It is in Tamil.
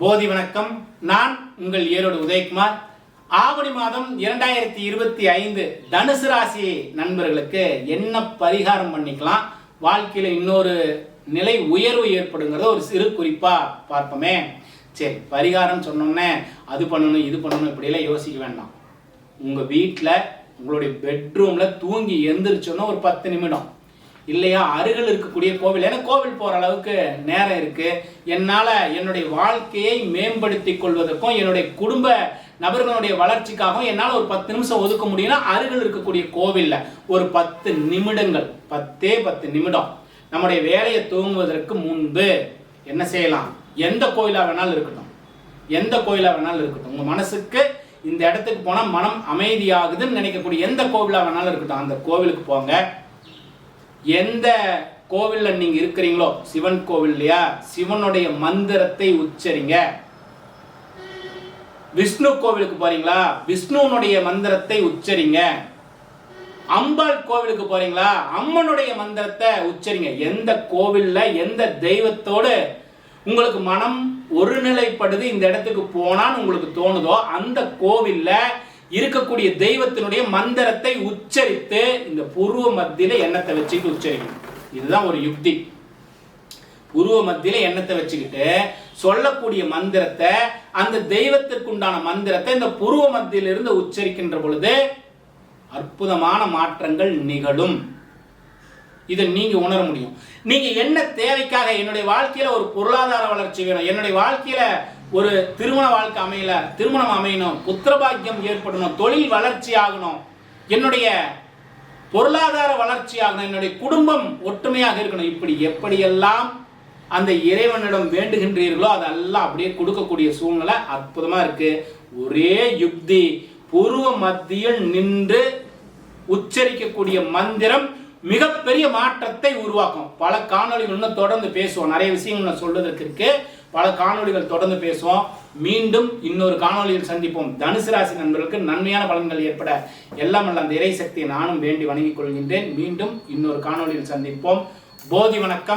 போதி வணக்கம். நான் உங்கள் ஏரோடு உதயகுமார். ஆவணி மாதம் இரண்டாயிரத்தி இருபத்தி ஐந்து தனுசு ராசி நண்பர்களுக்கு என்ன பரிகாரம் பண்ணிக்கலாம்? வாழ்க்கையில் இன்னொரு நிலை உயர்வு ஏற்படுங்கிறத ஒரு சிறு குறிப்பாக பார்ப்போமே. சரி பரிகாரம் சொன்னோன்னே அது பண்ணணும் இது பண்ணணும் இப்படியெல்லாம் யோசிக்க வேண்டாம். உங்கள் வீட்டில் உங்களுடைய பெட்ரூமில் தூங்கி எந்திரிச்சோன்னா ஒரு பத்து நிமிடம். இல்லையா? அருகில் இருக்கக்கூடிய கோவில். ஏன்னா கோவில் போகிற அளவுக்கு நேரம் இருக்குது என்னால் என்னுடைய வாழ்க்கையை மேம்படுத்தி கொள்வதற்கும் என்னுடைய குடும்ப நபர்களுடைய வளர்ச்சிக்காகவும் என்னால் ஒரு பத்து நிமிஷம் ஒதுக்க முடியும்னா அருகில் இருக்கக்கூடிய கோவிலில் ஒரு பத்து நிமிடங்கள் பத்தே பத்து நிமிடம் நம்முடைய வேலையை துவங்குவதற்கு முன்பு என்ன செய்யலாம்? எந்த கோயிலாக வேணாலும் இருக்கட்டும். எந்த கோயிலாக வேணாலும் இருக்கட்டும். உங்கள் மனசுக்கு இந்த இடத்துக்கு போனால் மனம் அமைதியாகுதுன்னு நினைக்கக்கூடிய எந்த கோவிலாக வேணாலும் இருக்கட்டும். அந்த கோவிலுக்கு போங்க. எந்த கோவிலில் நீங்க இருக்கிறீங்களோ சிவன் கோவில் இல்லையா சிவனுடைய மந்திரத்தை உச்சரிங்க. விஷ்ணு கோவிலுக்கு போறீங்களா? விஷ்ணுனுடைய மந்திரத்தை உச்சரிங்க. அம்பாள் கோவிலுக்கு போறீங்களா? அம்மனுடைய மந்திரத்தை உச்சரிங்க. எந்த கோவில்ல எந்த தெய்வத்தோடு உங்களுக்கு மனம் ஒருநிலைப்படுது இந்த இடத்துக்கு போனான்னு உங்களுக்கு தோணுதோ அந்த கோவிலில் இருக்கக்கூடிய தெய்வத்தினுடைய மந்திரத்தை உச்சரித்து இந்த புருவ மத்தியில எண்ணத்தை வச்சுக்கிட்டு உச்சரிக்கணும். இதுதான் ஒரு யுக்தி. புருவ மத்தியில எண்ணத்தை வச்சுக்கிட்டு சொல்லக்கூடிய மந்திரத்தை அந்த தெய்வத்திற்குண்டான மந்திரத்தை இந்த புருவ மத்தியிலிருந்து உச்சரிக்கின்ற பொழுது அற்புதமான மாற்றங்கள் நிகழும். இதை நீங்க உணர முடியும். நீங்க என்ன தேவைக்காக என்னுடைய வாழ்க்கையில ஒரு பொருளாதார வளர்ச்சி வேணும்? என்னுடைய வாழ்க்கையில ஒரு திருமண வாழ்க்கை அமையல திருமணம் அமையணும் புத்திரபாக்கியம் ஏற்படணும் தொழில் வளர்ச்சி ஆகணும். என்னுடைய பொருளாதார வளர்ச்சி ஆகணும் என்னுடைய குடும்பம் ஒற்றுமையாக இருக்கணும். இப்படி எப்படியெல்லாம் அந்த இறைவனிடம் வேண்டுகின்றீர்களோ அதெல்லாம் அப்படியே கொடுக்கக்கூடிய சூழ்நிலை அற்புதமா இருக்கு. ஒரே யுக்தி பூர்வ மத்தியில் நின்று உச்சரிக்கக்கூடிய மந்திரம் மிகப்பெரிய மாற்றத்தை உருவாக்கும். பல காணொளிகள் இன்னும் தொடர்ந்து பேசுவோம். நிறைய விஷயங்கள் நான் சொல்வதற்கு இருக்கு. பல காணொளிகள் தொடர்ந்து பேசுவோம். மீண்டும் இன்னொரு காணொளியில் சந்திப்போம். தனுசு ராசி நண்பர்களுக்கு நன்மையான பலன்கள் ஏற்பட எல்லாம் அல்ல அந்த இறை சக்தியை நானும் வேண்டி வணங்கிக் கொள்கின்றேன். மீண்டும் இன்னொரு காணொளியில் சந்திப்போம். போதி வணக்கம்.